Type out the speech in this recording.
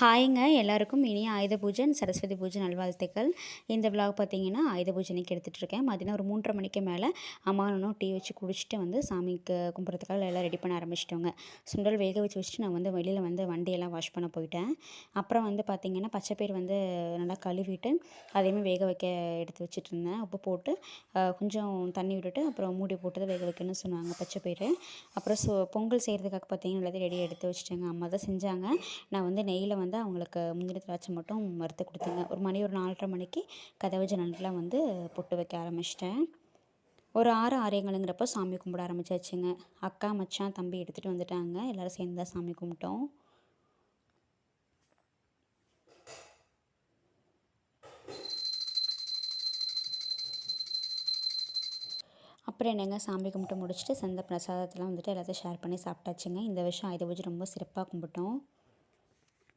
ஹாய்ங்க எல்லாருக்கும் இனி ஆயுத பூஜை சரஸ்வதி பூஜை நல்வாழ்த்துக்கள். இந்த விழாவை பார்த்தீங்கன்னா ஆயுத பூஜை அன்னைக்கு எடுத்துகிட்டு இருக்கேன் மதியம் ஒரு மூன்றரை மணிக்கு மேலே அம்மானும் டீ வச்சு குடிச்சிட்டு வந்து சாமிக்கு கும்பிட்றதுக்காக எல்லாம் ரெடி பண்ண ஆரம்பிச்சிட்டோங்க. சுண்டல் வேக வச்சு வச்சுட்டு நான் வந்து வெளியில் வந்து வண்டியெல்லாம் வாஷ் பண்ண போயிட்டேன். அப்புறம் வந்து பார்த்திங்கன்னா பச்சைப்பயிர் வந்து நல்லா கழுவிட்டு அதையுமே வேக வைக்க எடுத்து வச்சுட்டு இருந்தேன் உப்பு போட்டு கொஞ்சம் தண்ணி விட்டுட்டு அப்புறம் மூடி போட்டு வேக வைக்கணும்னு சொன்னாங்க பச்சைப்பயிர் அப்புறம் சோ பொங்கல் செய்கிறதுக்காக பார்த்தீங்கன்னா எல்லாத்தையும் ரெடி எடுத்து வச்சுட்டேங்க. அம்மா தான் செஞ்சாங்க. நான் வந்து நெய்யில் வந்து அவங்களுக்கு முந்திரி திராட்சை மட்டும் வறுத்து கொடுத்தேங்க. ஒரு மணி ஒரு நாலரை மணிக்கு கதவு ஜன்னல்லாம் வந்து பொட்டு வைக்க ஆரம்பிச்சிட்டேன். ஒரு ஆறு ஆரியங்களுங்கிறப்போ சாமி கும்பிட ஆரம்பிச்சாச்சுங்க. அக்கா மச்சான் தம்பி எடுத்துகிட்டு வந்துட்டாங்க. எல்லோரும் சேர்ந்து தான் சாமி கும்பிட்டோம். அப்புறம் என்னங்க சாமி கும்பிட்டு முடிச்சுட்டு சந்த பிரசாதத்தெல்லாம் வந்துட்டு எல்லாத்தையும் ஷேர் பண்ணி சாப்பிட்டாச்சுங்க. இந்த வருஷம் ஆயுத பூஜை ரொம்ப சிறப்பாக கும்பிட்டோம்.